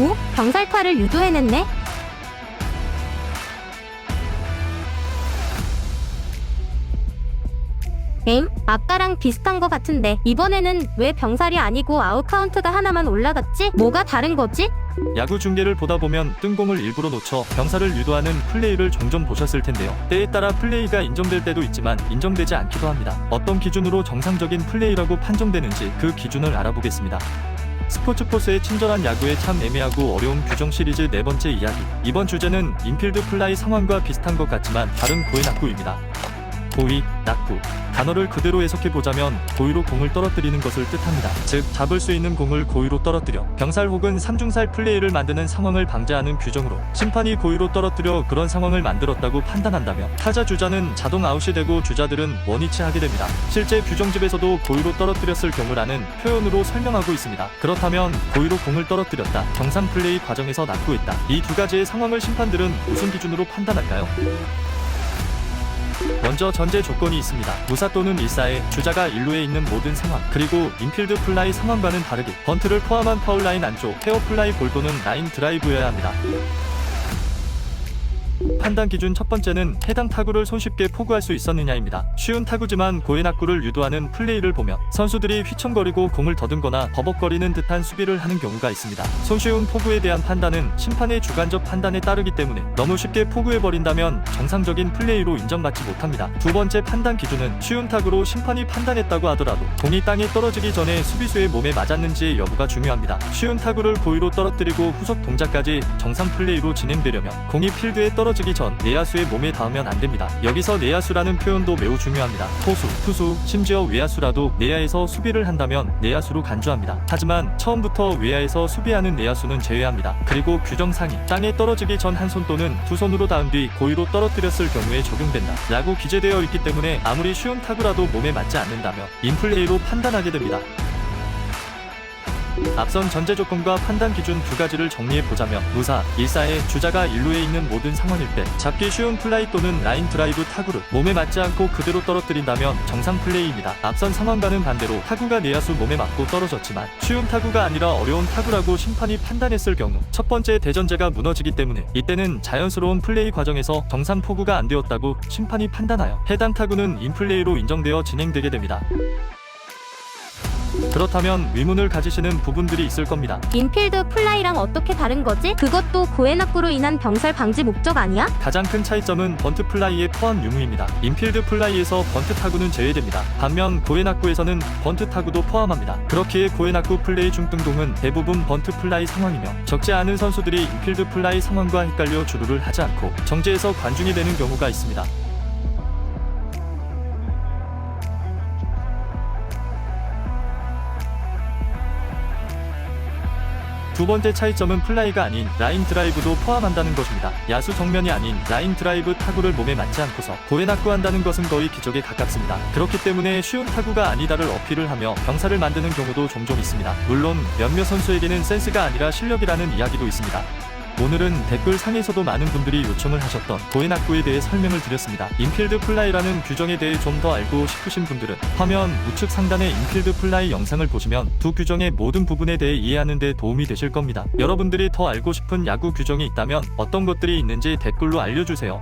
오? 병살타를 유도해냈네? 엥? 아까랑 비슷한 거 같은데 이번에는 왜 병살이 아니고 아웃 카운트가 하나만 올라갔지? 뭐가 다른 거지? 야구 중계를 보다 보면 뜬공을 일부러 놓쳐 병사를 유도하는 플레이를 종종 보셨을 텐데요. 때에 따라 플레이가 인정될 때도 있지만 인정되지 않기도 합니다. 어떤 기준으로 정상적인 플레이라고 판정되는지 그 기준을 알아보겠습니다. 스포츠포스의 친절한 야구에 참 애매하고 어려운 규정 시리즈 네 번째 이야기. 이번 주제는 인필드 플라이 상황과 비슷한 것 같지만 다른 고의 낙구입니다. 고의, 낙구. 단어를 그대로 해석해보자면 고의로 공을 떨어뜨리는 것을 뜻합니다. 즉, 잡을 수 있는 공을 고의로 떨어뜨려 병살 혹은 삼중살 플레이를 만드는 상황을 방지하는 규정으로 심판이 고의로 떨어뜨려 그런 상황을 만들었다고 판단한다면 타자 주자는 자동 아웃이 되고 주자들은 원위치 하게 됩니다. 실제 규정집에서도 고의로 떨어뜨렸을 경우라는 표현으로 설명하고 있습니다. 그렇다면 고의로 공을 떨어뜨렸다, 정상 플레이 과정에서 낙구했다. 이 두 가지의 상황을 심판들은 무슨 기준으로 판단할까요? 먼저 전제 조건이 있습니다. 무사 또는 일사에 주자가 일루에 있는 모든 상황, 그리고 인필드 플라이 상황과는 다르게 번트를 포함한 파울 라인 안쪽 페어 플라이 볼 또는 라인 드라이브여야 합니다. 판단 기준 첫 번째는 해당 타구를 손쉽게 포구할 수 있었느냐입니다. 쉬운 타구지만 고의 낙구를 유도하는 플레이를 보면 선수들이 휘청거리고 공을 더듬거나 버벅거리는 듯한 수비를 하는 경우가 있습니다. 손쉬운 포구에 대한 판단은 심판의 주관적 판단에 따르기 때문에 너무 쉽게 포구해버린다면 정상적인 플레이로 인정받지 못합니다. 두 번째 판단 기준은 쉬운 타구로 심판이 판단했다고 하더라도 공이 땅에 떨어지기 전에 수비수의 몸에 맞았는지의 여부가 중요합니다. 쉬운 타구를 고의로 떨어뜨리고 후속 동작까지 정상 플레이로 진행되려면 공이 필드에 떨어지기 전 내야수의 몸에 닿으면 안 됩니다. 여기서 내야수라는 표현도 매우 중요합니다. 포수, 투수, 심지어 외야수라도 내야에서 수비를 한다면 내야수로 간주합니다. 하지만 처음부터 외야에서 수비하는 내야수는 제외합니다. 그리고 규정상이 땅에 떨어지기 전 한 손 또는 두 손으로 닿은 뒤 고의로 떨어뜨렸을 경우에 적용된다. 라고 기재되어 있기 때문에 아무리 쉬운 타구라도 몸에 맞지 않는다면 인플레이로 판단하게 됩니다. 앞선 전제 조건과 판단 기준 두 가지를 정리해 보자면 무사, 일사에 주자가 일루에 있는 모든 상황일 때 잡기 쉬운 플라이 또는 라인 드라이브 타구를 몸에 맞지 않고 그대로 떨어뜨린다면 정상 플레이입니다. 앞선 상황과는 반대로 타구가 내야수 몸에 맞고 떨어졌지만 쉬운 타구가 아니라 어려운 타구라고 심판이 판단했을 경우 첫 번째 대전제가 무너지기 때문에 이때는 자연스러운 플레이 과정에서 정상 포구가 안 되었다고 심판이 판단하여 해당 타구는 인플레이로 인정되어 진행되게 됩니다. 그렇다면 의문을 가지시는 부분들이 있을 겁니다. 인필드 플라이랑 어떻게 다른 거지? 그것도 고해 낙구로 인한 병살 방지 목적 아니야? 가장 큰 차이점은 번트 플라이의 포함 유무입니다. 인필드 플라이에서 번트 타구는 제외됩니다. 반면 고해 낙구에서는 번트 타구도 포함합니다. 그렇기에 고해 낙구 플레이 중등동은 대부분 번트 플라이 상황이며 적지 않은 선수들이 인필드 플라이 상황과 헷갈려 주루를 하지 않고 정지에서 관중이 되는 경우가 있습니다. 두 번째 차이점은 플라이가 아닌 라인 드라이브도 포함한다는 것입니다. 야수 정면이 아닌 라인 드라이브 타구를 몸에 맞지 않고서 고에 낙구한다는 것은 거의 기적에 가깝습니다. 그렇기 때문에 쉬운 타구가 아니다를 어필을 하며 병사를 만드는 경우도 종종 있습니다. 물론 몇몇 선수에게는 센스가 아니라 실력이라는 이야기도 있습니다. 오늘은 댓글 상에서도 많은 분들이 요청을 하셨던 고해 낙구에 대해 설명을 드렸습니다. 인필드 플라이라는 규정에 대해 좀 더 알고 싶으신 분들은 화면 우측 상단의 인필드 플라이 영상을 보시면 두 규정의 모든 부분에 대해 이해하는 데 도움이 되실 겁니다. 여러분들이 더 알고 싶은 야구 규정이 있다면 어떤 것들이 있는지 댓글로 알려주세요.